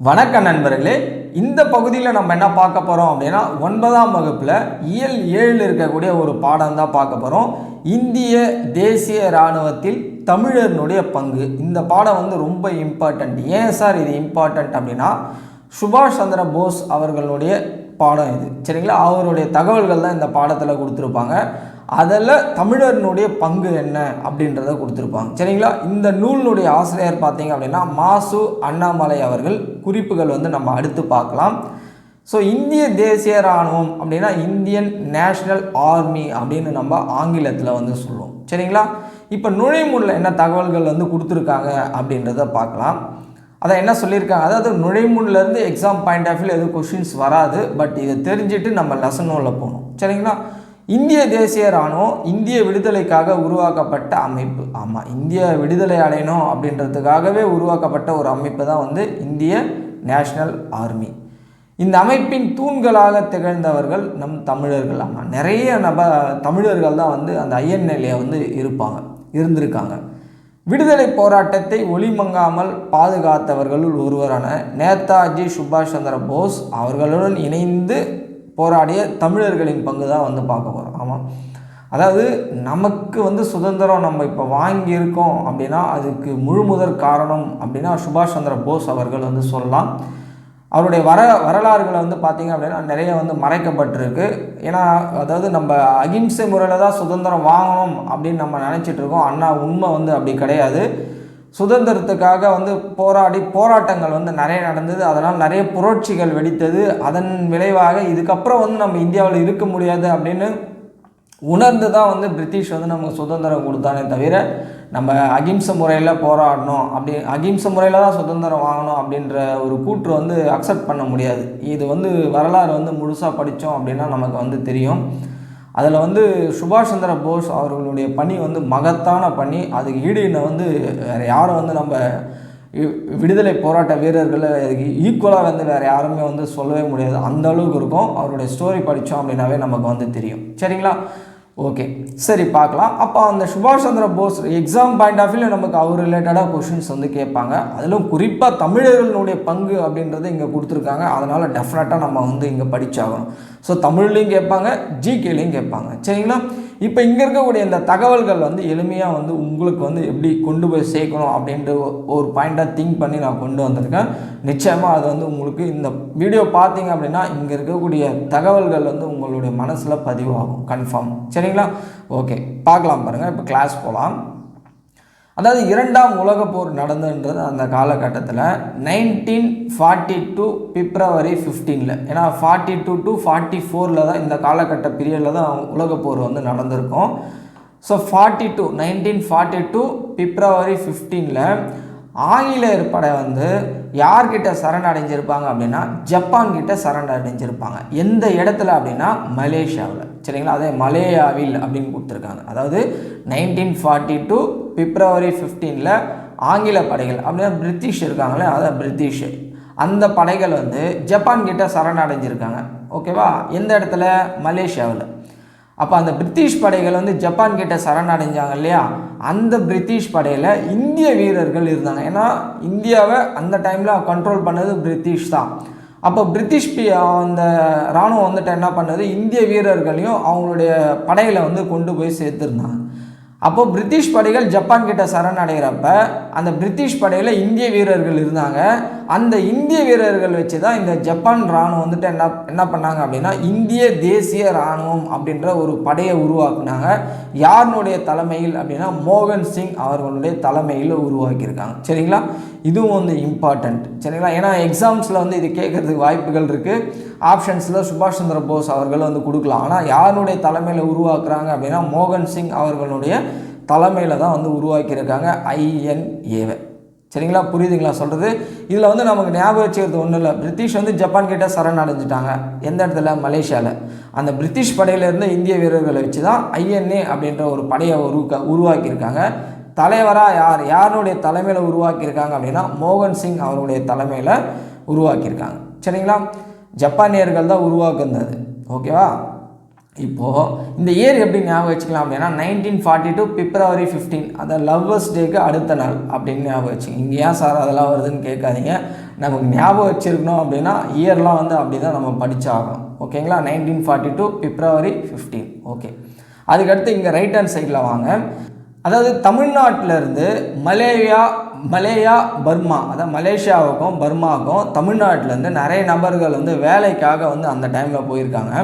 வணக்க நண்பர்களே இந்த பகுதியில் நம்ம என்ன பார்க்க போகிறோம் அப்படின்னா ஒன்பதாம் வகுப்பில் இயல் ஏழில் இருக்கக்கூடிய ஒரு பாடம் தான் பார்க்க போகிறோம் இந்திய தேசிய இராணுவத்தில் தமிழர்னுடைய பங்கு. இந்த பாடம் வந்து ரொம்ப இம்பார்ட்டண்ட் ஏன் சார் இது இம்பார்ட்டண்ட் அப்படின்னா சுபாஷ் சந்திர போஸ் அவர்களுடைய பாடம் இது. சரிங்களா? அவருடைய தகவல்கள் தான் இந்த பாடத்தில் கொடுத்துருப்பாங்க. அதில் தமிழரினுடைய பங்கு என்ன அப்படின்றத கொடுத்துருப்பாங்க. சரிங்களா? இந்த நூலினுடைய ஆசிரியர் பார்த்தீங்க அப்படின்னா மாசு அண்ணாமலை அவர்கள் குறிப்புகள் வந்து நம்ம அடுத்து பார்க்கலாம். ஸோ இந்திய தேசிய இராணுவம் அப்படின்னா இந்தியன் நேஷ்னல் ஆர்மி அப்படின்னு நம்ம ஆங்கிலத்தில் வந்து சொல்லுவோம். சரிங்களா? இப்போ நுழைமுடில் என்ன தகவல்கள் வந்து கொடுத்துருக்காங்க அப்படின்றத பார்க்கலாம். அதை என்ன சொல்லியிருக்காங்க? அதாவது நுழைமுன்லேருந்து எக்ஸாம் பாயிண்ட் ஆஃப் வியூ எதுவும் கொஷின்ஸ் வராது பட் இதை தெரிஞ்சுட்டு நம்ம லெசன் உள்ள போகணும். சரிங்களா? இந்திய தேசிய இராணுவம் இந்திய விடுதலைக்காக உருவாக்கப்பட்ட அமைப்பு. ஆமாம் இந்திய விடுதலை அடையணும் அப்படின்றதுக்காகவே உருவாக்கப்பட்ட ஒரு அமைப்பு தான் வந்து இந்திய நேஷ்னல் ஆர்மி. இந்த அமைப்பின் தூண்களாக திகழ்ந்தவர்கள் நம் தமிழர்கள். ஆமாம் நிறைய நப தமிழர்கள் தான் வந்து அந்த ஐஎன்எல்ஏ வந்து இருப்பாங்க இருந்திருக்காங்க. விடுதலை போராட்டத்தை ஒளிமங்காமல் பாதுகாத்தவர்களுள் ஒருவரான நேதாஜி சுபாஷ் சந்திர போஸ் அவர்களுடன் இணைந்து போராடிய தமிழர்களின் பங்கு தான் வந்து பார்க்க போகிறோம் ஆமாம் அதாவது நமக்கு வந்து சுதந்திரம் நம்ம இப்போ வாங்கியிருக்கோம் அப்படின்னா அதுக்கு முழு முதற் காரணம் அப்படின்னா சுபாஷ் சந்திர போஸ் அவர்கள் வந்து சொல்லலாம். அவருடைய வர வரலாறுகளை வந்து பார்த்திங்க அப்படின்னா நிறைய வந்து மறைக்கப்பட்டிருக்கு. ஏன்னா அதாவது நம்ம அகிம்சை முறையில் தான் சுதந்திரம் வாங்கணும் அப்படின்னு நம்ம நினச்சிட்டு இருக்கோம். அண்ணா உண்மை வந்து அப்படி கிடையாது. சுதந்திரத்துக்காக வந்து போராடி போராட்டங்கள் வந்து நிறைய நடந்தது. அதனால் நிறைய புரட்சிகள் வெடித்தது. அதன் விளைவாக இதுக்கப்புறம் வந்து நம்ம இந்தியாவில் இருக்க முடியாது அப்படின்னு உணர்ந்து தான் வந்து பிரிட்டிஷ் வந்து நமக்கு சுதந்திரம் கொடுத்தானே தவிர நம்ம அகிம்சை முறையில் போராடணும் அப்படி அகிம்சை முறையில் தான் சுதந்திரம் வாங்கணும் அப்படின்ற ஒரு கூற்று வந்து அக்செப்ட் பண்ண முடியாது. இது வந்து வரலாறு வந்து முழுசாக படித்தோம் அப்படின்னா நமக்கு வந்து தெரியும். அதில் வந்து சுபாஷ் சந்திர போஸ் அவர்களுடைய பணி வந்து மகத்தான பணி. அதுக்கு ஈடு வந்து வேறு யாரும் வந்து நம்ம விடுதலை போராட்ட வீரர்களை அதுக்கு ஈக்குவலாக வந்து வேறு யாருமே வந்து சொல்லவே முடியாது. அந்த அளவுக்கு இருக்கும். அவருடைய ஸ்டோரி படித்தோம் அப்படின்னாவே நமக்கு வந்து தெரியும். சரிங்களா? ஓகே சரி பார்க்கலாம். அப்போ அந்த சுபாஷ் Chandra Bose exam point of வியூவில் நமக்கு அவர் ரிலேட்டடாக கொஷின்ஸ் வந்து கேட்பாங்க. அதிலும் குறிப்பாக தமிழர்களுடைய பங்கு அப்படின்றது இங்கே கொடுத்துருக்காங்க. அதனால் டெஃபினட்டாக நம்ம வந்து இங்கே படித்தாகணும் ஸோ தமிழ்லையும் கேட்பாங்க ஜிகேலையும் கேட்பாங்க. சரிங்களா? இப்போ இங்கே இருக்கக்கூடிய இந்த தகவல்கள் வந்து எளிமையாக வந்து உங்களுக்கு வந்து எப்படி கொண்டு போய் சேர்க்கணும் அப்படின்ற ஒரு பாயிண்ட்டாக திங்க் பண்ணி நான் கொண்டு வந்திருக்கேன். நிச்சயமாக அது வந்து உங்களுக்கு இந்த வீடியோ பார்த்தீங்க அப்படின்னா இங்கே இருக்கக்கூடிய தகவல்கள் வந்து உங்களுடைய மனசில் பதிவாகும். கன்ஃபார்ம் சரிங்களா? ஓகே பார்க்கலாம் பாருங்கள் இப்போ கிளாஸ் போகலாம் அதாவது இரண்டாம் உலக போர் நடந்ததுன்றது அந்த காலகட்டத்தில் நைன்டீன் ஃபார்ட்டி டூ பிப்ரவரி ஃபிஃப்டீனில் ஏன்னா ஃபார்ட்டி டூ டு ஃபார்ட்டி ஃபோரில் தான் இந்த காலகட்ட பீரியடில் தான் உலக போர் வந்து நடந்திருக்கும். So forty two nineteen forty two February ஃபிஃப்டீனில் ஆங்கிலேயர் படை வந்து யார்கிட்ட சரணடைஞ்சிருப்பாங்க அப்படின்னா ஜப்பான் கிட்ட சரணடைஞ்சிருப்பாங்க. எந்த இடத்துல அப்படின்னா மலேசியாவில். சரிங்களா? அதே மலேயாவில் அப்படின்னு கொடுத்துருக்காங்க. அதாவது நைன்டீன் ஃபார்ட்டி டூ பிப்ரவரி ஃபிஃப்டீனில் ஆங்கில படைகள் அப்படின்னா பிரிட்டிஷ் இருக்காங்களே அதான் பிரிட்டிஷ். அந்த படைகள் வந்து ஜப்பான் கிட்ட சரணடைஞ்சிருக்காங்க. ஓகேவா? எந்த இடத்துல? மலேசியாவில். அப்போ அந்த பிரிட்டிஷ் படைகள் வந்து ஜப்பான் கிட்ட சரணடைஞ்சாங்க இல்லையா? அந்த பிரிட்டிஷ் படையில் இந்திய வீரர்கள் இருந்தாங்க. ஏன்னா இந்தியாவை அந்த டைமில் கண்ட்ரோல் பண்ணது பிரிட்டிஷ் தான். அப்போ பிரிட்டிஷ் பி அந்த இராணுவம் வந்துட்டு என்ன பண்ணது? இந்திய வீரர்களையும் அவங்களுடைய படைகளை வந்து கொண்டு போய் சேர்த்துருந்தாங்க. அப்போது பிரிட்டிஷ் படைகள் ஜப்பான் கிட்ட சரணடைகிறப்ப அந்த பிரிட்டிஷ் படையில் இந்திய வீரர்கள் இருந்தாங்க. அந்த இந்திய வீரர்கள் வச்சு தான் இந்த ஜப்பான் இராணுவம் வந்துட்டு என்ன என்ன பண்ணாங்க அப்படின்னா இந்திய தேசிய இராணுவம் அப்படின்ற ஒரு படையை உருவாக்குனாங்க. யாருனுடைய தலைமையில் அப்படின்னா மோகன் சிங் அவர்களுடைய தலைமையில் உருவாக்கியிருக்காங்க. சரிங்களா? இதுவும் வந்து இம்பார்ட்டண்ட் சரிங்களா? ஏன்னா எக்ஸாம்ஸில் வந்து இது கேட்கறதுக்கு வாய்ப்புகள் இருக்குது ஆப்ஷன்ஸில் சுபாஷ் சந்திர போஸ் அவர்கள் வந்து கொடுக்கலாம். ஆனால் யாருடைய தலைமையில் உருவாக்குறாங்க அப்படின்னா மோகன் சிங் அவர்களுடைய தலைமையில் தான் வந்து உருவாக்கியிருக்காங்க ஐஎன்ஏவை சரிங்களா? புரியுதுங்களா? சொல்கிறது இதில் வந்து நமக்கு ஞாபகம் வச்சுக்கிறது ஒன்றும் இல்லை. பிரிட்டிஷ் வந்து ஜப்பான் கிட்ட சரணடைஞ்சிட்டாங்க எந்த இடத்துல? மலேசியாவில் அந்த பிரிட்டிஷ் படையில இருந்த இந்திய வீரர்களை வச்சு தான் ஐஎன்ஏ அப்படின்ற ஒரு படையை உருவாக்க உருவாக்கியிருக்காங்க. தலைவராக யார்? யாருடைய தலைமையில் உருவாக்கியிருக்காங்க அப்படின்னா மோகன் சிங் அவருடைய தலைமையில் உருவாக்கியிருக்காங்க. சரிங்களா? ஜப்பானியர்கள் தான் உருவாக்குனது. ஓகேவா? இப்போது இந்த இயர் எப்படி ஞாபகம் வச்சுக்கலாம் அப்படின்னா nineteen forty two February fifteen அந்த லவ்வர்ஸ் டேக்கு அடுத்த நாள் அப்படின்னு ஞாபகம் வச்சுங்க. இங்கே ஏன் சார் அதெல்லாம் வருதுன்னு கேட்காதீங்க. நமக்கு ஞாபகம் வச்சுருக்கணும் அப்படின்னா இயர்லாம் வந்து அப்படி தான் நம்ம படித்தாகணும் ஓகேங்களா? Nineteen forty two February fifteen okay. அதுக்கடுத்து இங்கே ரைட் ஹேண்ட் சைடில் வாங்க. அதாவது தமிழ்நாட்டிலேருந்து மலேரியா மலேயா பர்மா. அதான் மலேசியாவுக்கும் பர்மாவுக்கும் தமிழ்நாட்டிலேருந்து நிறைய நபர்கள் வந்து வேலைக்காக வந்து அந்த டைமில் போயிருக்காங்க.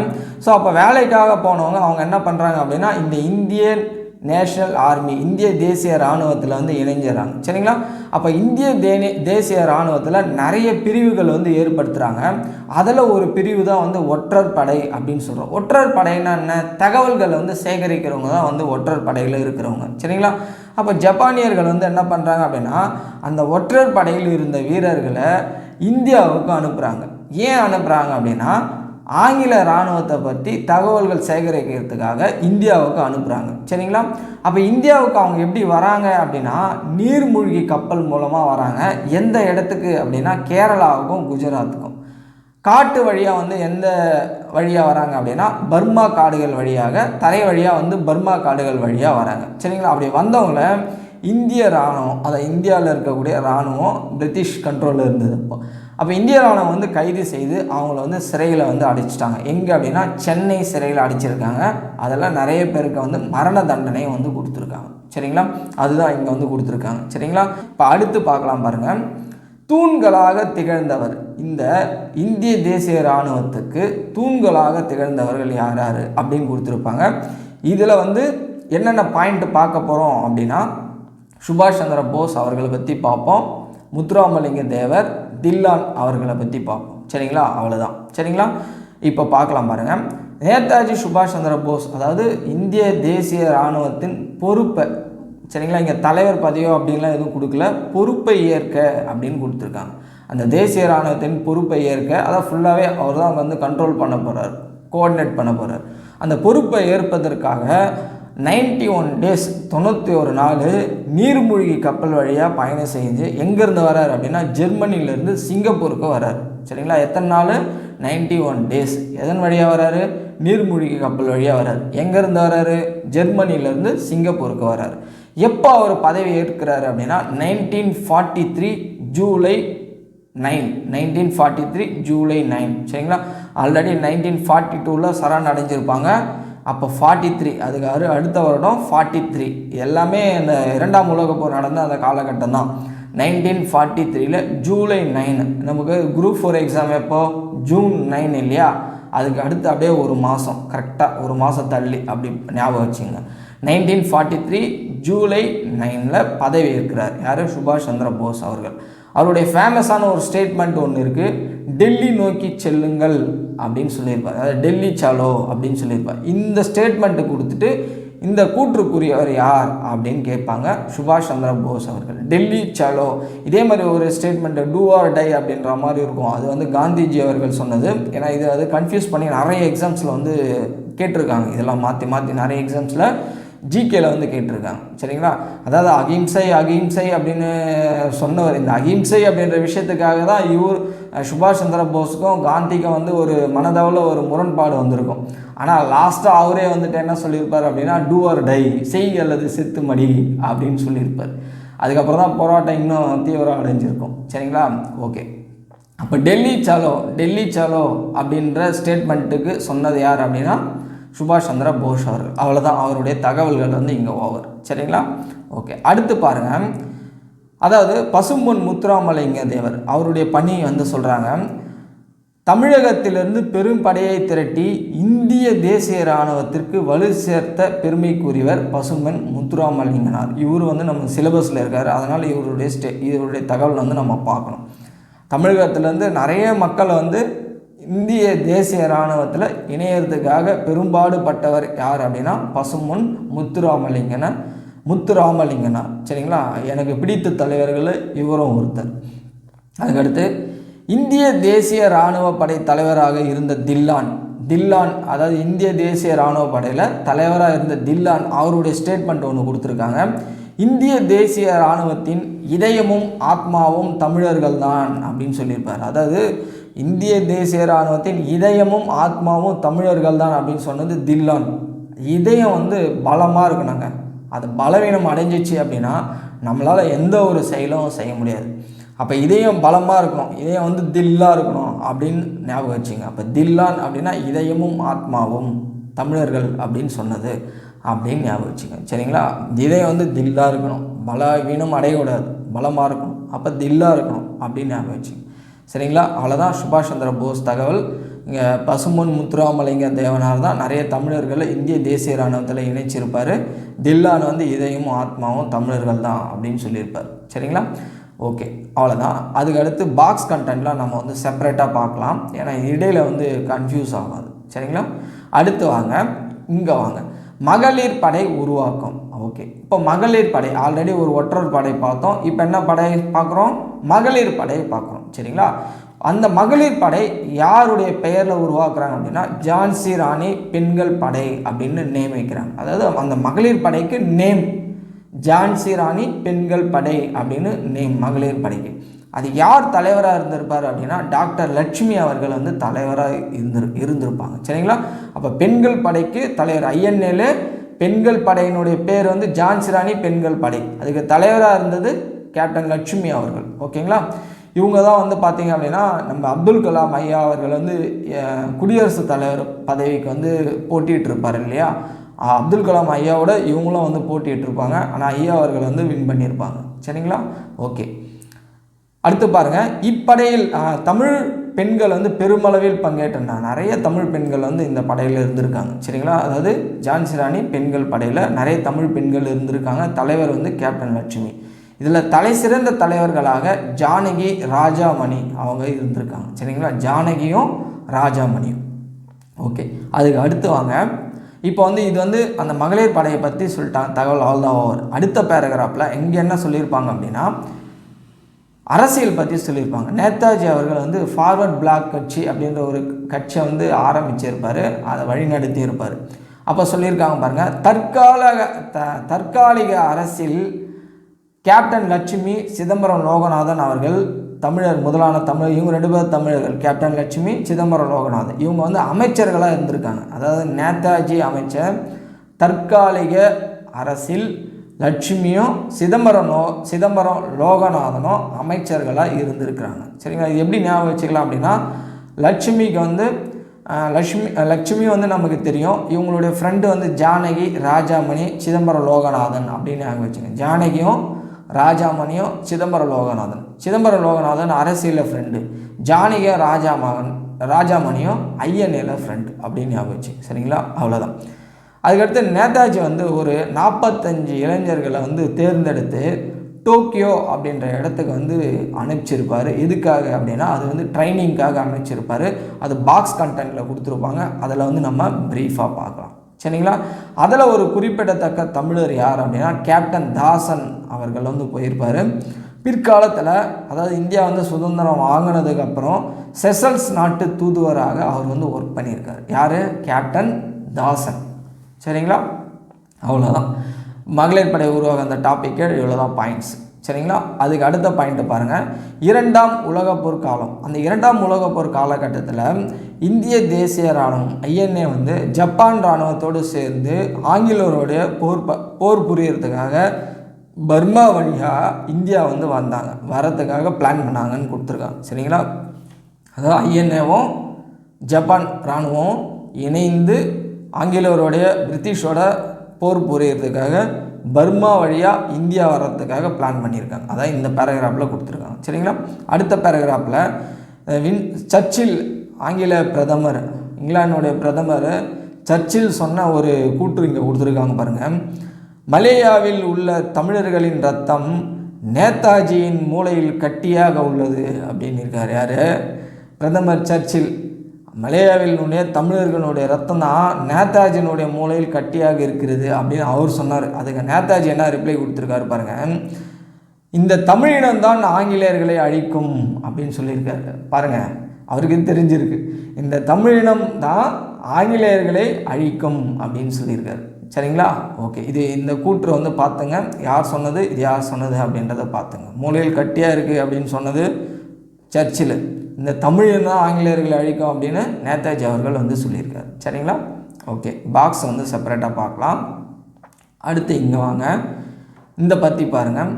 ஸோ அப்போ வேலைக்காக போனவங்க அவங்க என்ன பண்ணுறாங்க அப்படின்னா இந்த இந்தியன் நேஷனல் ஆர்மி இந்திய தேசிய இராணுவத்தில் வந்து இணைஞ்சிடறாங்க. சரிங்களா? அப்போ இந்திய தேனி தேசிய இராணுவத்தில் நிறைய பிரிவுகள் வந்து ஏற்படுத்துகிறாங்க அதில் ஒரு பிரிவு தான் வந்து ஒற்றர் படை அப்படின்னு சொல்கிறோம் ஒற்றர் படைன்னா என்ன? தகவல்களை வந்து சேகரிக்கிறவங்க தான் வந்து ஒற்றர் படையில் இருக்கிறவங்க. சரிங்களா? அப்போ ஜப்பானியர்கள் வந்து என்ன பண்ணுறாங்க அப்படின்னா அந்த ஒற்றர் படையில் இருந்த வீரர்களை இந்தியாவுக்கு அனுப்புகிறாங்க ஏன் அனுப்புகிறாங்க அப்படின்னா ஆங்கில இராணுவத்தை பற்றி தகவல்கள் சேகரிக்கிறதுக்காக இந்தியாவுக்கு அனுப்புகிறாங்க சரிங்களா? அப்போ இந்தியாவுக்கு அவங்க எப்படி வராங்க அப்படின்னா நீர்மூழ்கி கப்பல் மூலமாக வராங்க. எந்த இடத்துக்கு அப்படின்னா கேரளாவுக்கும் குஜராத்துக்கும். காட்டு வழியாக வந்து எந்த வழியாக வராங்க அப்படின்னா பர்மா காடுகள் வழியாக தரை வழியாக வந்து பர்மா காடுகள் வழியாக வராங்க. சரிங்களா? அப்படி வந்தவங்கள இந்திய இராணுவம் அதை இந்தியாவில் இருக்கக்கூடிய இராணுவம் பிரிட்டிஷ் கண்ட்ரோலில் இருந்தது அப்போ அப்போ இந்திய இராணுவம் வந்து கைது செய்து அவங்கள வந்து சிறையில் வந்து அடைச்சிட்டாங்க. எங்கே அப்படின்னா சென்னை சிறையில் அடைச்சிருக்காங்க. அதெல்லாம் நிறைய பேருக்கு வந்து மரண தண்டனை வந்து கொடுத்துருக்காங்க. சரிங்களா? அதுதான் இங்கே வந்து கொடுத்துருக்காங்க. சரிங்களா? இப்போ அடுத்து பார்க்கலாம் பாருங்கள் தூண்களாக திகழ்ந்தவர். இந்த இந்திய தேசிய இராணுவத்துக்கு தூண்களாக திகழ்ந்தவர்கள் யார் யார் அப்படின்னு கொடுத்துருப்பாங்க. இதில் வந்து என்னென்ன பாயிண்ட் பார்க்க போகிறோம் அப்படின்னா சுபாஷ் சந்திர போஸ் அவர்களை பற்றி பார்ப்போம். முத்துராமலிங்க தேவர் தில்லான் அவர்களை பற்றி பார்ப்போம். சரிங்களா? அவ்வளோதான் சரிங்களா? இப்போ பார்க்கலாம் பாருங்கள் நேதாஜி சுபாஷ் சந்திர போஸ் அதாவது இந்திய தேசிய இராணுவத்தின் பொறுப்பை சரிங்களா? இங்கே தலைவர் பதவியோ அப்படின்லாம் எதுவும் கொடுக்கல பொறுப்பை ஏற்க அப்படின்னு கொடுத்துருக்காங்க. அந்த தேசிய இராணுவத்தின் பொறுப்பை ஏற்க அதான் ஃபுல்லாகவே அவர் தான் வந்து கண்ட்ரோல் பண்ண போகிறார் கோஆர்டினேட் பண்ண போகிறார் அந்த பொறுப்பை ஏற்பதற்காக நைன்டி ஒன் டேஸ் தொண்ணூற்றி ஒரு நாள் நீர்மூழ்கி கப்பல் வழியாக பயணம் செஞ்சு எங்கேருந்து வரார் அப்படின்னா ஜெர்மனிலேருந்து சிங்கப்பூருக்கு வரார் சரிங்களா? எத்தனை நாள்? நைன்டி ஒன் டேஸ் எதன் வழியாக வராரு நீர்மூழ்கி கப்பல் வழியாக வரார் எங்கேருந்து வராரு ஜெர்மனிலேருந்து சிங்கப்பூருக்கு வரார் எப்போ அவர் பதவி ஏற்கிறாரு அப்படின்னா nineteen forty three July nine nineteen forty three July nine சரிங்களா? ஆல்ரெடி நைன்டீன் ஃபார்ட்டி டூவில் சரண் அடைஞ்சிருப்பாங்க. அப்போ ஃபார்ட்டி த்ரீ அதுக்கு அரு அடுத்த வருடம் ஃபார்ட்டி த்ரீ எல்லாமே இந்த இரண்டாம் உலகப் போர் நடந்த அந்த காலகட்டம் தான். நைன்டீன் ஃபார்ட்டி த்ரீல ஜூலை நைன் நமக்கு குரூப் ஃபோர் எக்ஸாம் எப்போ? ஜூன் நைன் இல்லையா? அதுக்கு அடுத்து அப்படியே ஒரு மாதம் கரெக்டாக ஒரு மாதம் தள்ளி அப்படி ஞாபகம் வச்சுங்க நைன்டீன் ஃபார்ட்டி த்ரீ ஜூலை நைனில் பதவி ஏற்கிறார். யார்? சுபாஷ் சந்திர போஸ் அவர்கள். அவருடைய ஃபேமஸான ஒரு ஸ்டேட்மெண்ட் ஒன்று இருக்குது டெல்லி நோக்கி செல்லுங்கள் அப்படின்னு சொல்லியிருப்பார். அதாவது டெல்லி சாலோ அப்படின்னு சொல்லியிருப்பார். இந்த ஸ்டேட்மெண்ட்டு கொடுத்துட்டு இந்த கூற்றுக்குரியவர் யார் அப்படின்னு கேட்பாங்க சுபாஷ் சந்திர போஸ் அவர்கள். டெல்லி சாலோ. இதே மாதிரி ஒரு ஸ்டேட்மெண்ட்டு டூ ஆர் டை அப்படின்ற மாதிரி இருக்கும். அது வந்து காந்திஜி அவர்கள் சொன்னது. ஏன்னா இது அது கன்ஃபியூஸ் பண்ணி நிறைய எக்ஸாம்ஸில் வந்து கேட்டிருக்காங்க. இதெல்லாம் மாற்றி மாற்றி நிறைய எக்ஸாம்ஸில் ஜிகேல வந்து கேட்டிருக்காங்க. சரிங்களா? அதாவது அகிம்சை அகிம்சை அப்படின்னு சொன்னவர். இந்த அகிம்சை அப்படின்ற விஷயத்துக்காக தான் இவர் சுபாஷ் சந்திர போஸுக்கும் காந்திக்கும் வந்து ஒரு மனதளவில் ஒரு முரண்பாடு வந்திருக்கும். ஆனால் லாஸ்ட்டாக அவரே வந்துட்டு என்ன சொல்லியிருப்பார் அப்படின்னா டூ ஆர் டை செய் அல்லது செத்து மடி அப்படின்னு சொல்லியிருப்பார். அதுக்கப்புறம் தான் போராட்டம் இன்னும் தீவிரம் அடைஞ்சிருக்கும். சரிங்களா? ஓகே அப்போ டெல்லி சாலோ டெல்லி சாலோ அப்படின்ற ஸ்டேட்மெண்ட்டுக்கு சொன்னது யார் அப்படின்னா சுபாஷ் சந்திர போஸ் அவர்கள் அவ்வளோதான் அவருடைய தகவல்கள் வந்து இங்கே ஓவர். சரிங்களா? ஓகே. அடுத்து பாருங்கள் அதாவது பசும்பொன் முத்துராமலிங்க தேவர் அவருடைய பணி வந்து சொல்கிறாங்க தமிழகத்திலிருந்து பெரும் படையை திரட்டி இந்திய தேசிய இராணுவத்திற்கு வலு சேர்த்த பெருமைக்குரியவர் பசும்பன் முத்துராமலிங்கனார். இவர் வந்து நம்ம சிலபஸில் இருக்கார். அதனால் இவருடைய ஸ்டே இவருடைய தகவல் வந்து நம்ம பார்க்கணும். தமிழகத்திலேருந்து நிறைய மக்கள் வந்து இந்திய தேசிய இராணுவத்தில் இணையறதுக்காக பெரும்பாடுபட்டவர் யார் அப்படின்னா பசுமுன் முத்துராமலிங்கனா முத்துராமலிங்கனா. சரிங்களா? எனக்கு பிடித்த தலைவர்கள் இவரும் ஒருத்தர். அதுக்கடுத்து இந்திய தேசிய இராணுவ படை தலைவராக இருந்த தில்லான். தில்லான் அதாவது இந்திய தேசிய இராணுவ படையில் தலைவராக இருந்த தில்லான் அவருடைய ஸ்டேட்மெண்ட் ஒன்று கொடுத்துருக்காங்க. இந்திய தேசிய இராணுவத்தின் இதயமும் ஆத்மாவும் தமிழர்கள் தான் அப்படின்னு சொல்லியிருப்பார். அதாவது இந்திய தேசிய இராணுவத்தின் இதயமும் ஆத்மாவும் தமிழர்கள் தான் அப்படின்னு சொன்னது தில்லான். இதயம் வந்து பலமாக இருக்கணுங்க. அது பலவீனம் அடைஞ்சிச்சு அப்படின்னா நம்மளால் எந்த ஒரு செயலும் செய்ய முடியாது. அப்போ இதயம் பலமாக இருக்கணும். இதயம் வந்து தில்லாக இருக்கணும் அப்படின்னு ஞாபகம் வச்சுங்க. அப்போ தில்லான் அப்படின்னா இதயமும் ஆத்மாவும் தமிழர்கள் அப்படின்னு சொன்னது அப்படின்னு ஞாபகம் வச்சுங்க. சரிங்களா? இதயம் வந்து தில்லாக இருக்கணும். பலவீனம் அடையக்கூடாது. பலமாக இருக்கணும். அப்போ தில்லாக இருக்கணும் அப்படின்னு ஞாபகம் வச்சுங்க. சரிங்களா? அவ்வளோதான் சுபாஷ் சந்திர போஸ் தகவல். இங்கே பசும்பொன் முத்துராமலிங்க தேவனார் தான் நிறைய தமிழர்களை இந்திய தேசிய இராணுவத்தில் இணைச்சிருப்பார். தில்லான் வந்து இதயமும் ஆத்மாவும் தமிழர்கள் தான் அப்படின்னு சொல்லியிருப்பார். சரிங்களா? ஓகே. அவ்வளோதான் அதுக்கு அடுத்து பாக்ஸ் கண்டென்ட்லாம் நம்ம வந்து செப்பரேட்டாக பார்க்கலாம். ஏன்னா இடையில் வந்து கன்ஃபியூஸ் ஆகாது. சரிங்களா? அடுத்து வாங்க. இங்கே வாங்க. மகளிர் படை உருவாக்கம். ஓகே. இப்போ மகளிர் படை ஆல்ரெடி ஒரு ஒற்றர் படை பார்த்தோம். இப்போ என்ன படை பார்க்குறோம்? மகளிர் படையை பார்க்குறோம். சரிங்களா? அந்த மகளிர் படை யாருடைய பெயரில் உருவாக்குறாங்க அப்படின்னா ஜான்சி ராணி பெண்கள் படை அப்படின்னு நேம் வைக்கிறாங்க. அதாவது அந்த மகளிர் படைக்கு நேம் ஜான்சி ராணி பெண்கள் படை அப்படின்னு நேம் மகளிர் படைக்கு. அது யார் தலைவராக இருந்திருப்பார் அப்படின்னா டாக்டர் லட்சுமி அவர்கள் வந்து தலைவராக இருந்திரு இருந்திருப்பாங்க. சரிங்களா? அப்போ பெண்கள் படைக்கு தலைவர் ஐஎன்ஏல பெண்கள் படையினுடைய பேர் வந்து ஜான்சி ராணி பெண்கள் படை. அதுக்கு தலைவராக இருந்தது கேப்டன் லட்சுமி அவர்கள். ஓகேங்களா? இவங்க தான் வந்து பார்த்திங்க அப்படின்னா நம்ம அப்துல் கலாம் ஐயா அவர்கள் வந்து குடியரசுத் தலைவர் பதவிக்கு வந்து போட்டிகிட்ருப்பார் இருப்பார் இல்லையா அப்துல் கலாம் ஐயாவோட இவங்களும் வந்து போட்டிகிட்ருப்பாங்க ஆனால் ஐயா அவர்கள் வந்து வின் பண்ணியிருப்பாங்க. சரிங்களா? ஓகே. அடுத்து பாருங்கள் இப்படையில் தமிழ் பெண்கள் வந்து பெருமளவில் பங்கேற்றனா. நிறைய தமிழ் பெண்கள் வந்து இந்த படையில் இருந்திருக்காங்க. சரிங்களா? அதாவது ஜான்சி ராணி பெண்கள் படையில் நிறைய தமிழ் பெண்கள் இருந்திருக்காங்க. தலைவர் வந்து கேப்டன் லட்சுமி. இதில் தலை சிறந்த தலைவர்களாக ஜானகி ராஜாமணி அவங்க இருந்திருக்காங்க. சரிங்களா? ஜானகியும் ராஜாமணியும். ஓகே. அதுக்கு அடுத்து வாங்க. இப்போ வந்து இது வந்து அந்த மகளிர் படையை பற்றி சொல்லிட்டாங்க தகவல் ஆல் தான் ஓவர். அடுத்த பேராகிராஃபில் இங்கே என்ன சொல்லியிருப்பாங்க அப்படின்னா அரசியல் பற்றி சொல்லியிருப்பாங்க. நேதாஜி அவர்கள் வந்து ஃபார்வர்ட் பிளாக் கட்சி அப்படின்ற ஒரு கட்சியை வந்து ஆரம்பிச்சிருப்பார் அதை வழிநடத்தி இருப்பார் அப்போ சொல்லியிருக்காங்க பாருங்கள் தற்கால த தற்காலிக அரசியல் கேப்டன் லட்சுமி சிதம்பரம் லோகநாதன் அவர்கள் தமிழர் முதலான தமிழ் இவங்க ரெண்டு பேரும் தமிழர்கள். கேப்டன் லட்சுமி சிதம்பரம் லோகநாதன். இவங்க வந்து அமைச்சர்களாக இருந்திருக்காங்க. அதாவது நேதாஜி அமைச்சர் தற்காலிக அரசில் லட்சுமியும் சிதம்பரம் லோ சிதம்பரம் லோகநாதனும் அமைச்சர்களாக இருந்திருக்கிறாங்க. சரிங்களா? இது எப்படி ஞாபகம் வச்சுக்கலாம் அப்படின்னா லட்சுமிக்கு வந்து லட்சுமி லட்சுமி வந்து நமக்கு தெரியும். இவங்களுடைய ஃப்ரெண்டு வந்து ஜானகி ராஜாமணி சிதம்பரம் லோகநாதன் அப்படின்னு ஞாபகம் வச்சுங்க ஜானகியும் ராஜாமணியும் சிதம்பரம் லோகநாதன். சிதம்பர லோகநாதன் அரசியலில் ஃப்ரெண்டு ஜானகியும் ராஜாமகன் ராஜாமணியும் ஐஎன்ஏல ஃப்ரெண்டு அப்படின்னு ஞாபகம் வச்சு. சரிங்களா? அவ்வளோதான் அதுக்கடுத்து நேதாஜி வந்து ஒரு நாற்பத்தஞ்சு இளைஞர்களை வந்து தேர்ந்தெடுத்து டோக்கியோ அப்படின்ற இடத்துக்கு வந்து அனுப்பிச்சிருப்பார். எதுக்காக அப்படின்னா அது வந்து ட்ரைனிங்க்காக அனுப்பிச்சிருப்பார். அது பாக்ஸ் கண்டென்ட்டில் கொடுத்துருப்பாங்க. அதில் வந்து நம்ம ப்ரீஃபாக பார்க்கலாம். சரிங்களா? அதில் ஒரு குறிப்பிடத்தக்க தமிழர் யார் அப்படின்னா கேப்டன் தாசன் அவர்கள் வந்து போயிருப்பார். பிற்காலத்தில் அதாவது இந்தியா வந்து சுதந்திரம் வாங்கினதுக்கப்புறம் செசல்ஸ் நாட்டு தூதுவராக அவர் வந்து ஒர்க் பண்ணியிருக்கார். யார்? கேப்டன் தாசன். சரிங்களா? அவ்வளோதான் மகளிர் படை உருவாக அந்த டாப்பிக்கு இவ்வளோ தான் பாயிண்ட்ஸ் சரிங்களா? அதுக்கு அடுத்த பாயிண்ட்டு பாருங்கள் இரண்டாம் உலகப் போர் காலம் அந்த இரண்டாம் உலகப் போர் காலகட்டத்தில் இந்திய தேசிய இராணுவம் ஐஎன்ஏ வந்து ஜப்பான் இராணுவத்தோடு சேர்ந்து ஆங்கிலேயரோடைய போர் ப போர் புரியறதுக்காக பர்மா வழியாக இந்தியா வந்து வந்தாங்க. வரத்துக்காக பிளான் பண்ணாங்கன்னு கொடுத்துருக்காங்க. சரிங்களா? அதாவது ஐஎன்ஏவும் ஜப்பான் இராணுவம் இணைந்து ஆங்கிலேயருடைய பிரிட்டிஷோட போர் புரியறதுக்காக பர்மா வழியாக இந்தியா வர்றதுக்காக பிளான் பண்ணியிருக்காங்க. அதான் இந்த பேராகிராஃபில் கொடுத்துருக்காங்க. சரிங்களா? அடுத்த பேராகிராஃபில் வின் சர்ச்சில் ஆங்கில பிரதமர் இங்கிலாந்துடைய பிரதமர் சர்ச்சில் சொன்ன ஒரு கூற்று இங்கே கொடுத்துருக்காங்க பாருங்கள் மலேயாவில் உள்ள தமிழர்களின் ரத்தம் நேதாஜியின் மூளையில் கட்டியாக உள்ளது அப்படின்னு இருக்கார் யார்? பிரதமர் சர்ச்சில் மலேயாவினுடைய தமிழர்களுடைய ரத்தம் தான் நேதாஜினுடைய மூளையில் கட்டியாக இருக்கிறது அப்படின்னு அவர் சொன்னார். அதுக்கு நேதாஜி என்ன ரிப்ளை கொடுத்துருக்காரு பாருங்க. இந்த தமிழினம் தான் ஆங்கிலேயர்களை அழிக்கும் அப்படின்னு சொல்லியிருக்காரு. பாருங்க அவருக்கு தெரிஞ்சிருக்கு. இந்த தமிழினம் தான் ஆங்கிலேயர்களை அழிக்கும் அப்படின்னு சொல்லியிருக்காரு. சரிங்களா? ஓகே இது இந்த கூற்று வந்து பார்த்துங்க. யார் சொன்னது? இது யார் சொன்னது அப்படின்றத பார்த்துங்க. மூலையில் கட்டியாக இருக்குது அப்படின்னு சொன்னது சர்ச்சில். இந்த தமிழ் தான் ஆங்கிலேயர்களை அழிக்கும் அப்படின்னு நேதாஜி அவர்கள் வந்து சொல்லியிருக்காரு. சரிங்களா? ஓகே. பாக்ஸ் வந்து செப்பரேட்டாக பார்க்கலாம். அடுத்து இங்கே வாங்க. இந்த பற்றி பாருங்கள்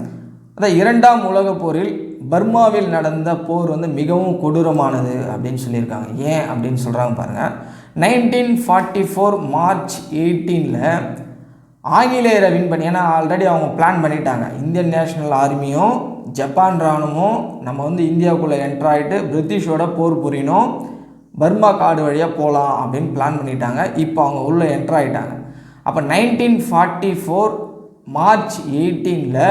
அதான் இரண்டாம் உலகப் போரில் பர்மாவில் நடந்த போர் வந்து மிகவும் கொடூரமானது அப்படின்னு சொல்லியிருக்காங்க. ஏன் அப்படின்னு சொல்கிறாங்க பாருங்கள் நைன்டீன் ஃபார்ட்டி ஃபோர் மார்ச் எயிட்டீனில் ஆங்கிலேயரை வின் பண்ணி ஏன்னா ஆல்ரெடி அவங்க பிளான் பண்ணிட்டாங்க. இந்தியன் நேஷனல் ஆர்மியும் ஜப்பான் இராணுவம் நம்ம வந்து இந்தியாவுக்குள்ளே என்ட்ரு ஆகிட்டு பிரிட்டிஷோட போர் புரியணும் பர்மா காடு வழியாக போகலாம் அப்படின்னு பிளான் பண்ணிட்டாங்க. இப்போ அவங்க உள்ளே என்ட்ரு ஆகிட்டாங்க அப்போ நைன்டீன் ஃபார்ட்டி ஃபோர் மார்ச் எயிட்டீனில்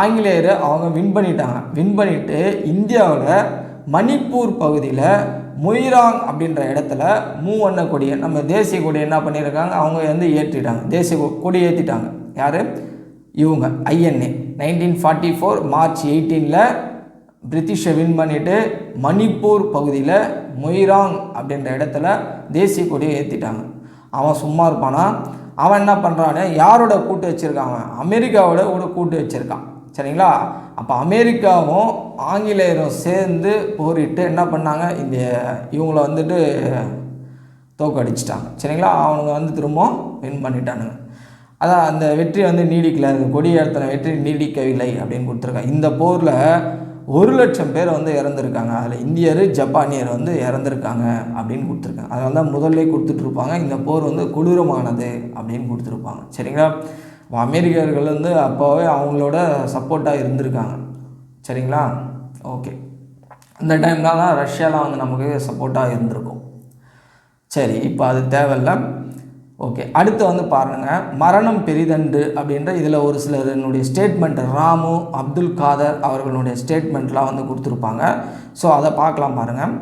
ஆங்கிலேயரை அவங்க வின் பண்ணிட்டாங்க. வின் பண்ணிவிட்டு இந்தியாவில் மணிப்பூர் பகுதியில் மொய்ராங் அப்படின்ற இடத்துல மூவண்ண கொடியை நம்ம தேசிய கொடி என்ன பண்ணியிருக்காங்க? அவங்க வந்து ஏற்றிட்டாங்க. தேசிய கொடி ஏற்றிட்டாங்க யார்? இவங்க INA. Nineteen forty four March எயிட்டீனில் பிரிட்டிஷை வின் பண்ணிவிட்டு மணிப்பூர் பகுதியில் மொய்ராங் அப்படின்ற இடத்துல தேசிய கொடியை ஏற்றிட்டாங்க அவன் சும்மா இருப்பானா? அவன் என்ன பண்ணுறான்னு யாரோட கூட்டு வச்சுருக்காங்க அமெரிக்காவோட கூட கூட்டு வச்சுருக்கான். சரிங்களா? அப்போ அமெரிக்காவும் ஆங்கிலேயரும் சேர்ந்து போரிட்டு என்ன பண்ணாங்க? இந்த இவங்கள வந்துட்டு தோக்கடிச்சிட்டாங்க சரிங்களா? அவனுங்க வந்து திரும்ப வின் பண்ணிட்டானுங்க. அதான் அந்த வெற்றி வந்து நீடிக்கல. அது கொடியேற்றின வெற்றி நீடிக்கவில்லை அப்படின்னு கொடுத்துருக்காங்க. இந்த போரில் ஒரு லட்சம் பேர் வந்து இறந்துருக்காங்க. அதில் இந்தியர் ஜப்பானியர் வந்து இறந்துருக்காங்க அப்படின்னு கொடுத்துருக்காங்க. அதனால தான் முதல்ல கொடுத்துட்ருப்பாங்க இந்த போர் வந்து கொடூரமானது அப்படின்னு கொடுத்துருப்பாங்க. சரிங்களா? அமெரிக்கர்கள் வந்து அப்போவே அவங்களோட சப்போர்ட்டாக இருந்திருக்காங்க. சரிங்களா? ஓகே. இந்த டைம்லாம் தான் ரஷ்யாலாம் வந்து நமக்கு சப்போர்ட்டாக இருந்திருக்கும். சரி இப்போ அது தேவையில்ல. ஓகே அடுத்து வந்து பாருங்கள் மரணம் பெரிதன்று அப்படின்ற இதில் ஒரு சிலருனுடைய ஸ்டேட்மெண்ட் ராமு அப்துல் காதர் அவர்களுடைய ஸ்டேட்மெண்ட்லாம் வந்து கொடுத்துருப்பாங்க. ஸோ அதை பார்க்கலாம் பாருங்கள்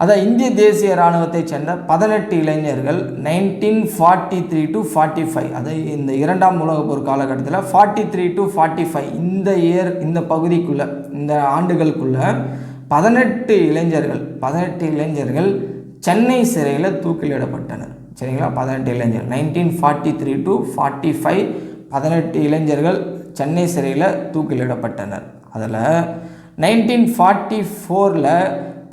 அதான் இந்திய தேசிய இராணுவத்தைச் சேர்ந்த பதினெட்டு இளைஞர்கள் nineteen forty three to forty five அது இந்த இரண்டாம் உலகப் போர் காலகட்டத்தில் forty three to forty five இந்த இயர் இந்த பகுதிக்குள்ளே இந்த ஆண்டுகளுக்குள்ளே பதினெட்டு இளைஞர்கள் பதினெட்டு இளைஞர்கள் சென்னை சிறையில் தூக்கிலிடப்பட்டனர். சரிங்களா? பதினெட்டு இளைஞர். Nineteen forty three to forty five பதினெட்டு இளைஞர்கள் சென்னை சிறையில் தூக்கிலிடப்பட்டனர். அதில் நைன்டீன் ஃபார்ட்டி ஃபோரில்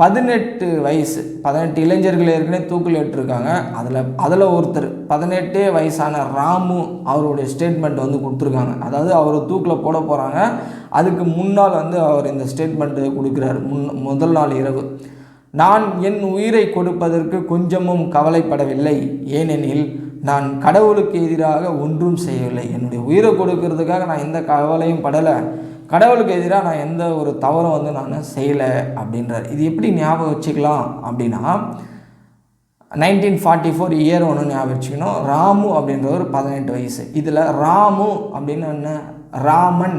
பதினெட்டு வயசு பதினெட்டு இளைஞர்கள் ஏற்கனவே தூக்கில் விட்டுருக்காங்க அதில் அதில் ஒருத்தர் பதினெட்டே வயசான ராமு அவருடைய ஸ்டேட்மெண்ட் வந்து கொடுத்துருக்காங்க. அதாவது அவர் தூக்கில் போட போகிறாங்க அதுக்கு முன்னால் வந்து அவர் இந்த ஸ்டேட்மெண்ட்டு கொடுக்குறாரு. முன் முதல் நாள் இரவு. நான் என் உயிரை கொடுப்பதற்கு கொஞ்சமும் கவலைப்படவில்லை. ஏனெனில் நான் கடவுளுக்கு எதிராக ஒன்றும் செய்யவில்லை. என்னுடைய உயிரை கொடுக்கறதுக்காக நான் எந்த கவலையும் படலை. கடவுளுக்கு எதிராக நான் எந்த ஒரு தவறும் வந்து நான் செய்யலை அப்படின்றார். இது எப்படி ஞாபகம் வச்சுக்கலாம் அப்படின்னா நைன்டீன் ஃபார்ட்டி ஃபோர் இயர் ஒன்று ஞாபகம் வச்சுக்கணும். ராமு அப்படின்ற ஒரு பதினெட்டு வயசு. இதில் ராமு அப்படின்னு என்ன ராமன்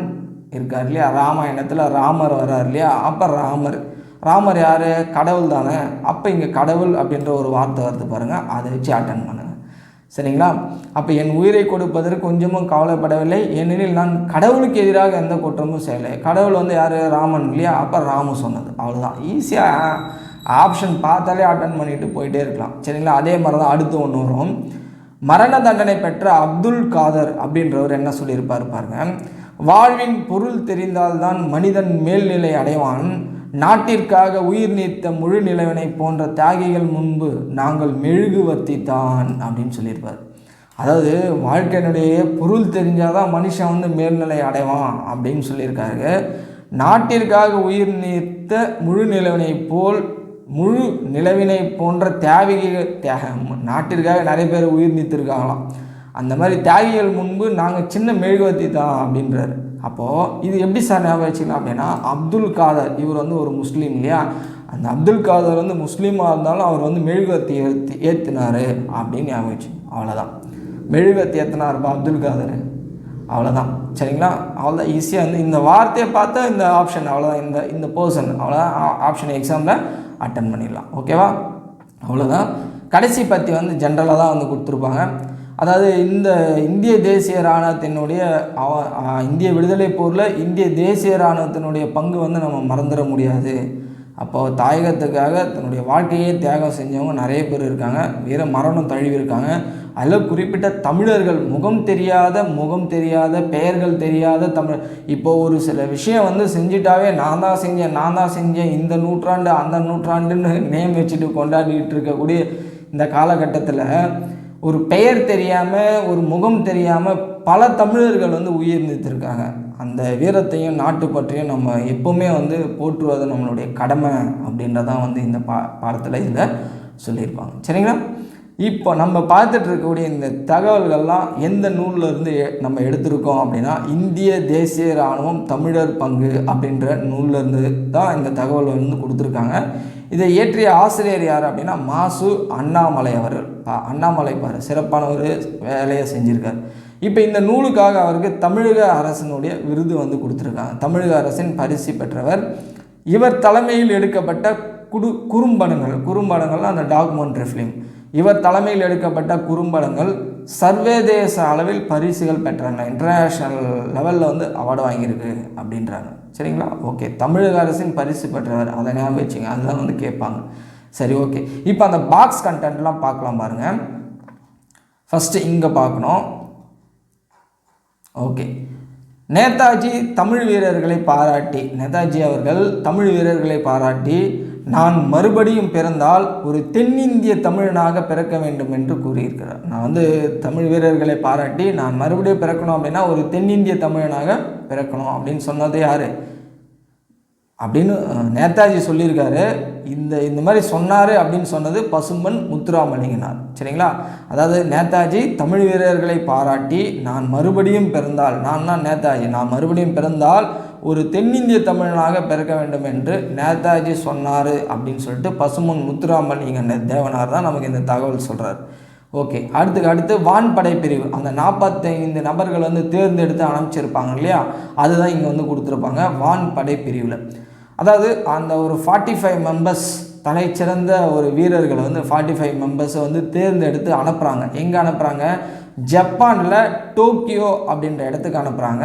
இருக்கார் இல்லையா? ராமாயணத்தில் ராமர் வர்றார் இல்லையா? அப்போ ராமர். ராமர் யார்? கடவுள் தானே. அப்போ இங்கே கடவுள் அப்படின்ற ஒரு வார்த்தை வருது பாருங்கள் அதை வச்சு அட்டன் பண்ணுங்கள் சரிங்களா? அப்போ என் உயிரை கொடுப்பதற்கு கொஞ்சமும் கவலைப்படவில்லை. ஏனெனில் நான் கடவுளுக்கு எதிராக எந்த குற்றமும் செய்யலை. கடவுள் வந்து யார்? ராமன் இல்லையா? அப்போ ராமு சொன்னது. அவ்வளோதான் ஈஸியாக ஆப்ஷன் பார்த்தாலே அட்டன் பண்ணிட்டு போயிட்டே இருக்கலாம். சரிங்களா? அதே மாதிரி தான் அடுத்து ஒன்று வரும். மரண தண்டனை பெற்ற அப்துல் காதர் அப்படின்றவர் என்ன சொல்லியிருப்பார் பாருங்க. வாழ்வின் பொருள் தெரிந்தால்தான் மனிதன் மேல்நிலை அடைவான். நாட்டிற்காக உயிர் நீத்த முழு நிலவினை போன்ற தியாகிகள் முன்பு நாங்கள் மெழுகுவர்த்தி தான் அப்படின்னு சொல்லியிருப்பார். அதாவது வாழ்க்கையினுடைய பொருள் தெரிஞ்சால் தான் மனுஷன் வந்து மேல்நிலை அடைவான் அப்படின்னு சொல்லியிருக்காரு நாட்டிற்காக உயிர் நீத்த முழு நிலவினை போல் முழு நிலவினை போன்ற தியாகிகள் தியாக நாட்டிற்காக நிறைய பேர் உயிர் நீத்திருக்காங்களாம். அந்த மாதிரி தியாகிகள் முன்பு நாங்கள் சின்ன மெழுகுவர்த்தி தான் அப்படின்றாரு. அப்போது இது எப்படி சார் ஞாபகம் வச்சுக்கலாம் அப்படின்னா அப்துல் காதர் இவர் வந்து ஒரு முஸ்லீம் இல்லையா? அந்த அப்துல் காதர் வந்து முஸ்லீமாக இருந்தாலும் அவர் வந்து மெழுகத்தி ஏற்றி ஏற்றினார் அப்படின்னு ஞாபகம் வச்சு அவ்வளோதான் மெழுகுவர்த்தி ஏற்றினாருப்பா அப்துல் காதர். அவ்வளோதான் சரிங்களா? அவ்வளோதான் ஈஸியாக வந்து இந்த வார்த்தையை பார்த்தா இந்த ஆப்ஷன் அவ்வளோதான் இந்த இந்த பர்சன் அவ்வளோதான் ஆப்ஷன் எக்ஸாமில் அட்டன் பண்ணிடலாம். ஓகேவா அவ்வளோதான் கடைசி பற்றி வந்து ஜென்ரலாக தான் வந்து கொடுத்துருப்பாங்க. அதாவது இந்த இந்திய தேசிய இராணுவத்தினுடைய அவ- இந்திய விடுதலை போரில் இந்திய தேசிய இராணுவத்தினுடைய பங்கு வந்து நம்ம மறந்துட முடியாது. அப்போ தாயகத்துக்காக தன்னுடைய வாழ்க்கையே தியாகம் செஞ்சவங்க நிறைய பேர் இருக்காங்க. வீர மரணம் தழுவிருக்காங்க அதில் குறிப்பிட்ட தமிழர்கள் முகம் தெரியாத முகம் தெரியாத பெயர்கள் தெரியாத தமிழ். இப்போ ஒரு சில விஷயம் வந்து செஞ்சிட்டாவே நான் தான் செஞ்சேன் நான் தான் செஞ்சேன் இந்த நூற்றாண்டு அந்த நூற்றாண்டுன்னு நேம் வச்சுட்டு கொண்டாடிட்டு இருக்கக்கூடிய இந்த காலகட்டத்தில் ஒரு பெயர் தெரியாமல் ஒரு முகம் தெரியாமல் பல தமிழர்கள் வந்து உயிர் நீத்திருக்காங்க அந்த வீரத்தையும் நாட்டு பற்றியும் நம்ம எப்போவுமே வந்து போற்றுவது நம்மளுடைய கடமை அப்படின்றதான் வந்து இந்த பா பாடத்தில் இதில் சொல்லியிருப்பாங்க. சரிங்களா? இப்போ நம்ம பார்த்துட்டு இருக்கக்கூடிய இந்த தகவல்கள்லாம் எந்த நூல்லேருந்து எ- நம்ம எடுத்திருக்கோம் அப்படின்னா இந்திய தேசிய இராணுவம் தமிழர் பங்கு அப்படின்ற நூல்லேருந்து தான் இந்த தகவல் வந்து கொடுத்துருக்காங்க. இதை இயற்றிய ஆசிரியர் யார் அப்படின்னா மாசு அண்ணாமலை அவர்கள். பா- அண்ணாமலை பாரு சிறப்பான ஒரு வேலையை செஞ்சுருக்கார். இப்போ இந்த நூலுக்காக அவருக்கு தமிழக அரசினுடைய விருது வந்து கொடுத்துருக்காங்க. தமிழக அரசின் பரிசு பெற்றவர் இவர் தலைமையில் எடுக்கப்பட்ட குடு குறும்படங்கள் குறும்படங்கள்லாம் அந்த டாக்குமெண்ட்ரி ஃபிலிம் இவர் தலைமையில் எடுக்கப்பட்ட குறும்படங்கள் சர்வதேச அளவில் பரிசுகள் பெற்றாங்க. இன்டர்நேஷ்னல் லெவலில் வந்து அவார்டு வாங்கியிருக்கு அப்படின்றாங்க. சரிங்களா? ஓகே. தமிழக அரசின் பரிசு பெற்றவர். அதை ஞாபகம் வச்சுங்க. அதுதான் வந்து கேட்பாங்க. சரி ஓகே. இப்போ அந்த பாக்ஸ் கண்டென்ட்லாம் பார்க்கலாம் பாருங்கள் ஃபஸ்ட்டு இங்கே பார்க்கணும். ஓகே. நேதாஜி தமிழ் வீரர்களை பாராட்டி. நேதாஜி அவர்கள் தமிழ் வீரர்களை பாராட்டி நான் மறுபடியும் பிறந்தால் ஒரு தென்னிந்திய தமிழனாக பிறக்க வேண்டும் என்று கூறியிருக்கிறார். நான் வந்து தமிழ் வீரர்களை பாராட்டி நான் மறுபடியும் பிறக்கணும் அப்படின்னா ஒரு தென்னிந்திய தமிழனாக பிறக்கணும் அப்படின்னு சொன்னது யார்? அப்படின்னு நேதாஜி சொல்லியிருக்காரு. இந்த இந்த மாதிரி சொன்னார் அப்படின்னு சொன்னது பசும்பன் முத்துராமலிங்கனார். சரிங்களா? அதாவது நேதாஜி தமிழ் வீரர்களை பாராட்டி நான் மறுபடியும் பிறந்தால் நான் தான் நேதாஜி நான் மறுபடியும் பிறந்தால் ஒரு தென்னிந்திய தமிழனாக பிறக்க வேண்டும் என்று நேதாஜி சொன்னார் அப்படின்னு சொல்லிட்டு பசும்பன் முத்துராமலிங்க தேவனார் தான் நமக்கு இந்த தகவல் சொல்கிறார் ஓகே அடுத்துக்கு அடுத்து வான்படை பிரிவு அந்த நாற்பத்தைந்து நபர்கள் வந்து தேர்ந்தெடுத்து அனுப்பிச்சிருப்பாங்க இல்லையா? அதுதான் இங்கே வந்து கொடுத்துருப்பாங்க வான்படை பிரிவில் அதாவது அந்த ஒரு ஃபார்ட்டி ஃபைவ் மெம்பர்ஸ் தலைச்சிறந்த ஒரு வீரர்களை வந்து ஃபார்ட்டி ஃபைவ் மெம்பர்ஸை வந்து தேர்ந்தெடுத்து அனுப்புகிறாங்க எங்கே அனுப்புகிறாங்க ஜப்பானில் டோக்கியோ அப்படின்ற இடத்துக்கு அனுப்புகிறாங்க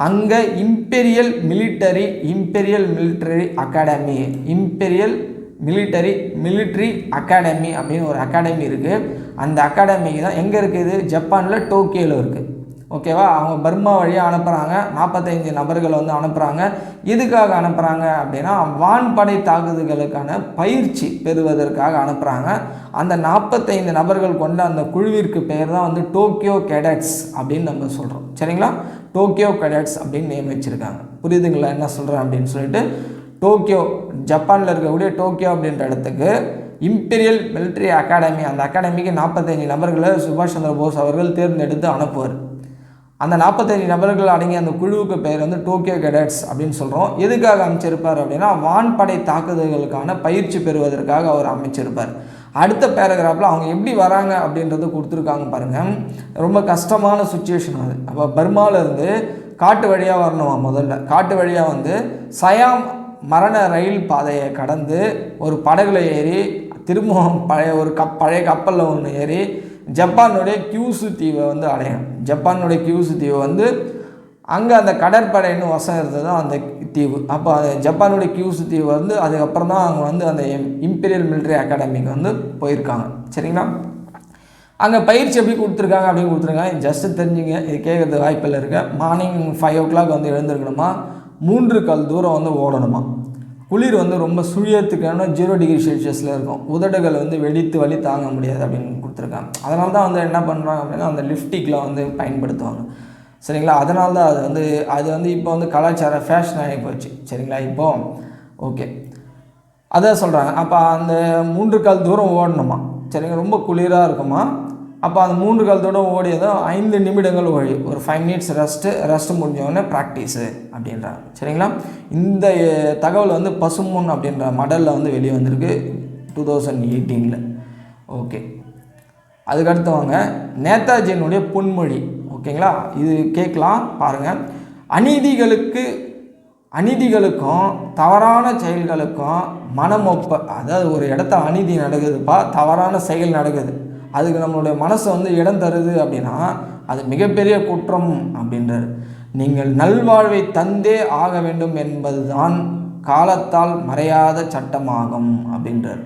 அங்கே imperial military imperial military academy imperial military military academy அப்படின்னு ஒரு அகாடமி இருக்குது அந்த அகாடமிக்கு தான் எங்கே இருக்குது? ஜப்பானில் டோக்கியோவில் இருக்குது ஓகேவா? அவங்க பர்மா வழியாக அனுப்புகிறாங்க நாற்பத்தைந்து நபர்களை வந்து அனுப்புகிறாங்க எதுக்காக அனுப்புகிறாங்க அப்படின்னா வான்படை தாக்குதல்களுக்கான பயிற்சி பெறுவதற்காக அனுப்புகிறாங்க அந்த நாற்பத்தைந்து நபர்கள் கொண்ட அந்த குழுவிற்கு பெயர் தான் வந்து டோக்கியோ கேடட்ஸ் அப்படின்னு நம்ம சொல்கிறோம் சரிங்களா? டோக்கியோ கேடட்ஸ் அப்படின்னு நியமிச்சிருக்காங்க புரியுதுங்களா? என்ன சொல்கிறேன் அப்படின்னு சொல்லிட்டு டோக்கியோ ஜப்பானில் இருக்கக்கூடிய டோக்கியோ அப்படின்ற இடத்துக்கு இம்பீரியல் மிலிட்ரி அகாடமி அந்த அகாடமிக்கு நாற்பத்தஞ்சு நபர்களை சுபாஷ் சந்திர போஸ் அவர்கள் தேர்ந்தெடுத்து அனுப்புவார். அந்த நாற்பத்தஞ்சு நபர்கள் அடங்கிய அந்த குழுவுக்கு பெயர் வந்து டோக்கியோ கெடட்ஸ் அப்படின்னு சொல்கிறோம் எதுக்காக அமைச்சிருப்பார் அப்படின்னா வான்படை தாக்குதல்களுக்கான பயிற்சி பெறுவதற்காக அவர் அமைச்சிருப்பார். அடுத்த பேராகிராஃபில் அவங்க எப்படி வராங்க அப்படின்றது கொடுத்துருக்காங்க பாருங்கள் ரொம்ப கஷ்டமான சுச்சுவேஷன் அது. அப்போ பர்மாவிலேருந்து காட்டு வழியாக வரணுமா முதல்ல? காட்டு வழியாக வந்து சயாம் மரண ரயில் பாதையை கடந்து ஒரு படகுல ஏறி திரும்பவும் பழைய ஒரு கப் பழைய கப்பலில் ஒன்று ஏறி ஜப்பானுடைய கியூசு தீவை வந்து அடையணும். ஜப்பானுடைய கியூசு தீவை வந்து அங்கே அந்த கடற்படைன்னு வசம் இருந்தது தான் அந்த தீவு. அப்போ அது ஜப்பானுடைய கியூசு தீவு வந்து அதுக்கப்புறம் தான் அவங்க வந்து அந்த இம்பீரியல் மிலிட்ரி அகாடமிக்கு வந்து போயிருக்காங்க. சரிங்களா? அங்கே பயிற்சி எப்படி கொடுத்துருக்காங்க அப்படின்னு கொடுத்துருக்காங்க. ஜஸ்ட்டு தெரிஞ்சுங்க இது கேட்குறது வாய்ப்பில் இருக்க. மார்னிங் ஃபைவ் ஓ கிளாக் வந்து எழுந்திருக்கணுமா? மூன்று கல் தூரம் வந்து ஓடணுமா? குளிர் வந்து ரொம்ப சுழியத்துக்கான ஜீரோ டிகிரி செல்சியஸில் இருக்கும். உதடுகள் வந்து வெடித்து வலி தாங்க முடியாது அப்படின்னு கொடுத்துருக்காங்க. அதனால தான் வந்து என்ன பண்ணுறாங்க அப்படின்னா அந்த லிப்டிக்லாம் வந்து பயன்படுத்துவாங்க. சரிங்களா? அதனால தான் அது வந்து அது வந்து இப்போ வந்து கலாச்சார ஃபேஷன் ஆகி போச்சு. சரிங்களா? இப்போ ஓகே அதான் சொல்கிறாங்க அப்போ அந்த மூன்று கால் தூரம் ஓடணுமா? சரிங்க ரொம்ப குளிராக இருக்குமா? அப்போ அந்த மூன்று கால் தூரம் ஓடியதும் ஐந்து நிமிடங்கள் ஓடி ஒரு ஃபைவ் மினிட்ஸ் ரெஸ்ட்டு ரெஸ்ட் முடிஞ்சவொடனே ப்ராக்டிஸு அப்படின்றாங்க. சரிங்களா? இந்த தகவல் வந்து பசுமுன் அப்படின்ற மடலில் வந்து வெளியே வந்திருக்கு டூ தௌசண்ட் எயிட்டீனில் ஓகே அதுக்கடுத்தவங்க நேதாஜியினுடைய பொன்மொழி. ஓகேங்களா? இது கேட்கலாம் பாருங்கள் அநீதிகளுக்கு அநீதிகளுக்கும் தவறான செயல்களுக்கும் மனமொப்ப அதாவது ஒரு இடத்த அநீதி நடக்குதுப்பா தவறான செயல் நடக்குது. அதுக்கு நம்மளுடைய மனசு வந்து இடம் தருது அப்படின்னா அது மிகப்பெரிய குற்றம் அப்படின்றார். நீங்கள் நல்வாழ்வை தந்தே ஆக வேண்டும் என்பதுதான் காலத்தால் மறையாத சட்டமாகும் அப்படின்றார்.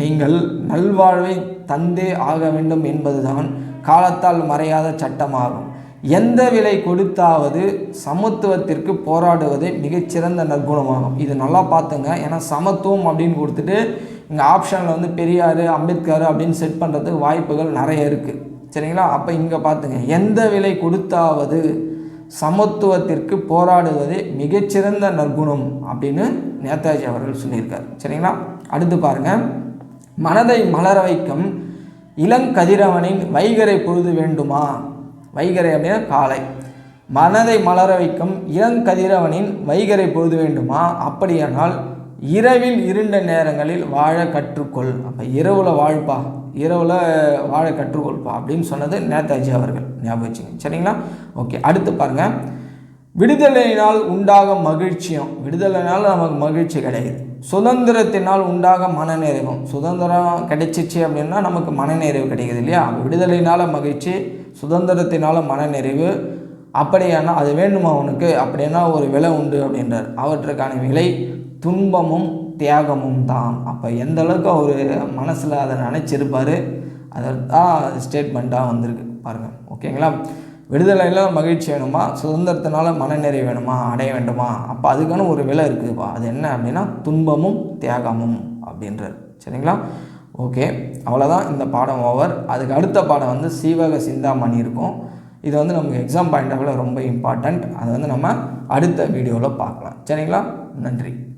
நீங்கள் நல்வாழ்வை தந்தே ஆக வேண்டும் என்பதுதான் காலத்தால் மறையாத சட்டமாகும். எந்த விலை கொடுத்தாவது சமத்துவத்திற்கு போராடுவதே மிகச்சிறந்த நற்குணமாகும். இது நல்லா பார்த்துங்க. ஏன்னா சமத்துவம் அப்படின்னு கொடுத்துட்டு இங்கே ஆப்ஷனில் வந்து பெரியார் அம்பேத்கர் அப்படின்னு செட் பண்ணுறதுக்கு வாய்ப்புகள் நிறைய இருக்குது சரிங்களா? அப்போ இங்கே பார்த்துங்க. எந்த விலை கொடுத்தாவது சமத்துவத்திற்கு போராடுவதே மிகச்சிறந்த நற்குணம் அப்படின்னு நேதாஜி அவர்கள் சொல்லியிருக்கார். சரிங்களா? அடுத்து பாருங்கள் மனதை மலர வைக்கும் இளங்கதிரவனின் வைகரை பொழுது வேண்டுமா? வைகரை அப்படின்னா காலை. மனதை மலர வைக்கும் இளங்கதிரவனின் வைகரை பொழுது வேண்டுமா? அப்படியானால் இரவில் இருண்ட நேரங்களில் வாழ கற்றுக்கொள். அப்போ இரவில் வாழ்ப்பா. இரவில் வாழ கற்றுக்கொள்பா அப்படின்னு சொன்னது நேதாஜி அவர்கள். ஞாபகம் வச்சுங்க சரிங்களா? ஓகே. அடுத்து பாருங்கள் விடுதலையினால் உண்டாகும் மகிழ்ச்சியும். விடுதலைனால் நமக்கு மகிழ்ச்சி கிடையாது. சுதந்திரத்தினால் உண்டாக மனநிறைவும். சுதந்திரம் கிடைச்சிச்சு அப்படின்னா நமக்கு மனநிறைவு கிடைக்குது இல்லையா? விடுதலையினால் மகிழ்ச்சி சுதந்திரத்தினால மனநிறைவு. அப்படியானா அது வேண்டுமா அவனுக்கு அப்படின்னா ஒரு விலை உண்டு அப்படின்றார். அவற்றுக்கான விலை துன்பமும் தியாகமும் தான். அப்போ எந்த அளவுக்கு அவர் மனசில் அதை நினச்சிருப்பார் அதை தான் ஸ்டேட்மெண்ட்டாக வந்திருக்கு. பாருங்கள் ஓகேங்களா விடுதலையில் மகிழ்ச்சி வேணுமா? சுதந்திரத்தினால மனநிறைவு வேணுமா? அடைய வேண்டுமா? அப்போ அதுக்கான ஒரு விலை இருக்குதுப்பா. அது என்ன அப்படின்னா துன்பமும் தியாகமும் அப்படின்றது சரிங்களா? ஓகே. அவ்வளோதான் இந்த பாடம் ஓவர் அதுக்கு அடுத்த பாடம் வந்து சீவக சிந்தாமணி இருக்கும். இது வந்து நமக்கு எக்ஸாம் பாயிண்ட் ஆஃப் ரொம்ப இம்பார்ட்டண்ட் அதை வந்து நம்ம அடுத்த வீடியோவில் பார்க்கலாம். சரிங்களா? நன்றி.